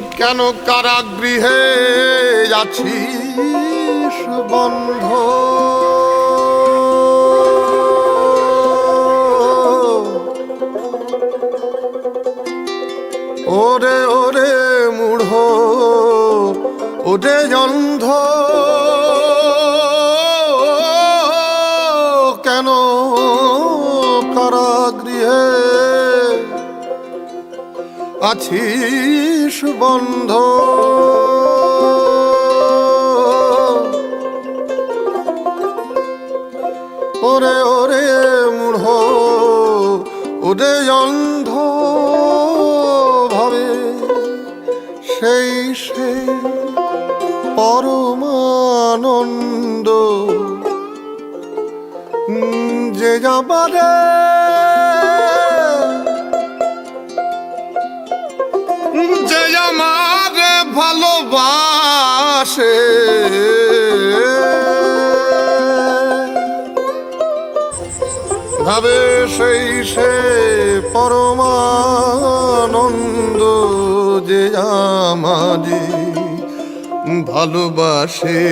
কেন কারাগৃহে আছিস বন্ধ? ওরে ওরে মূঢ় ওরে অন্ধ। কেন কারাগৃহে আছিস বন্ধ। ওরে ওরে মূঢ় ওরে অন্ধ ভাবে সেই সে পরমানন্দ যে যাবারে যে আমার ভালোবাসে। ভাবে সেই সে পরমানন্দ যে আমারে ভালোবাসে।